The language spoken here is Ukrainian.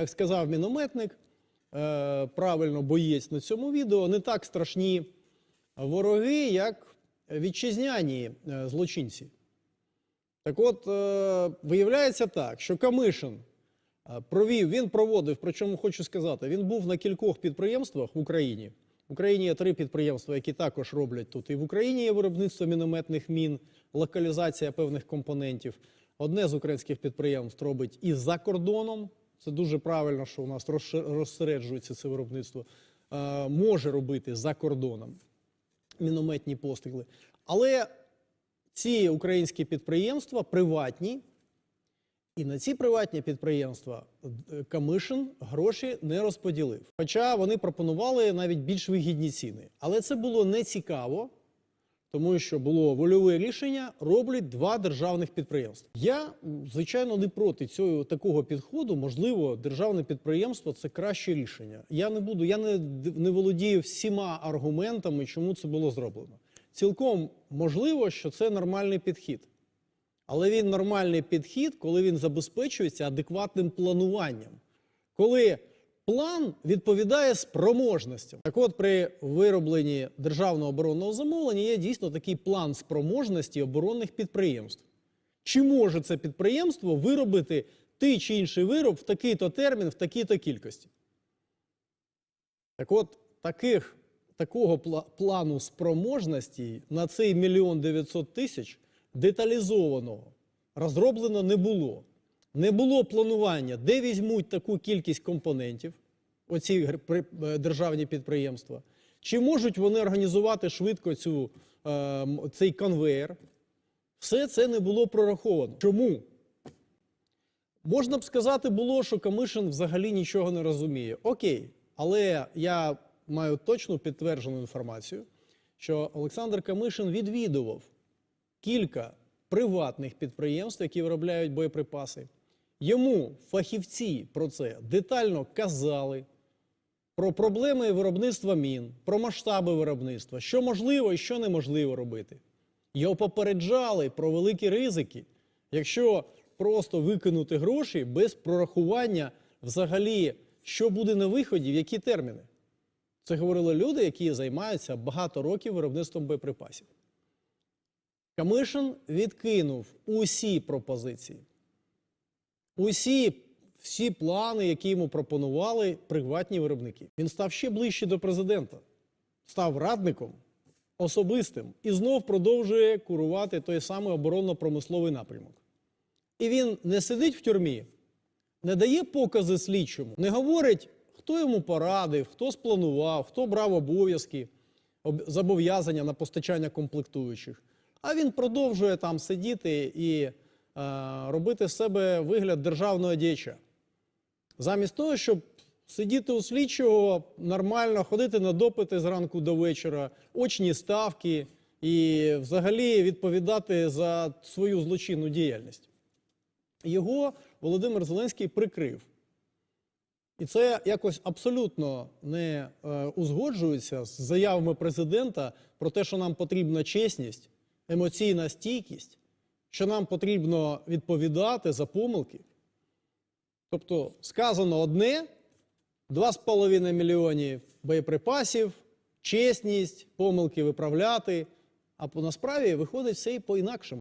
Як сказав мінометник, е, правильно боєць на цьому відео, не так страшні вороги, як вітчизняні е, злочинці. Так от, е, виявляється так, що Камишин провів, він проводив, причому хочу сказати, він був на кількох підприємствах в Україні. В Україні є три підприємства, які також роблять тут. І в Україні є виробництво мінометних мін, локалізація певних компонентів. Одне з українських підприємств робить і за кордоном. Це дуже правильно, що у нас розсереджується це виробництво. Е, може робити за кордоном мінометні постріли. Але ці українські підприємства приватні, і на ці приватні підприємства е, Камишин гроші не розподілив. Хоча вони пропонували навіть більш вигідні ціни. Але це було не цікаво, тому що було вольове рішення, роблять два державних підприємства. Я, звичайно, не проти цього такого підходу. Можливо, державне підприємство це краще рішення. Я не буду, я не, не володію всіма аргументами, чому це було зроблено. Цілком можливо, що це нормальний підхід. Але він нормальний підхід, коли він забезпечується адекватним плануванням. Коли план відповідає спроможностям. Так от, при виробленні державного оборонного замовлення є дійсно такий план спроможності оборонних підприємств. Чи може це підприємство виробити той чи інший вироб в такий-то термін, в такій-то кількості? Так от, таких, такого пла- плану спроможності на цей мільйон дев'ятсот тисяч деталізованого розроблено не було. Не було планування, де візьмуть таку кількість компонентів, оці е, державні підприємства, чи можуть вони організувати швидко цю, е, цей конвейер. Все це не було прораховано. Чому? Можна б сказати було, що Камишин взагалі нічого не розуміє. Окей, але я маю точну підтверджену інформацію, що Олександр Камишин відвідував кілька приватних підприємств, які виробляють боєприпаси. Йому фахівці про це детально казали про проблеми виробництва мін, про масштаби виробництва, що можливо і що неможливо робити. Його попереджали про великі ризики, якщо просто викинути гроші без прорахування взагалі, що буде на виході, в які терміни. Це говорили люди, які займаються багато років виробництвом боєприпасів. Камишин відкинув усі пропозиції, усі всі плани, які йому пропонували приватні виробники. Він став ще ближче до президента, став радником особистим і знов продовжує курувати той самий оборонно-промисловий напрямок. І він не сидить в тюрмі, не дає покази слідчому, не говорить, хто йому порадив, хто спланував, хто брав обов'язки, об- зобов'язання на постачання комплектуючих. А він продовжує там сидіти і робити з себе вигляд державного діяча. Замість того, щоб сидіти у слідчого нормально, ходити на допити зранку до вечора, очні ставки і взагалі відповідати за свою злочинну діяльність. Його Володимир Зеленський прикрив. І це якось абсолютно не е, узгоджується з заявами президента про те, що нам потрібна чесність, емоційна стійкість, що нам потрібно відповідати за помилки. Тобто сказано одне, 2,5 мільйонів боєприпасів, чесність, помилки виправляти, а по насправді виходить все і по-інакшому.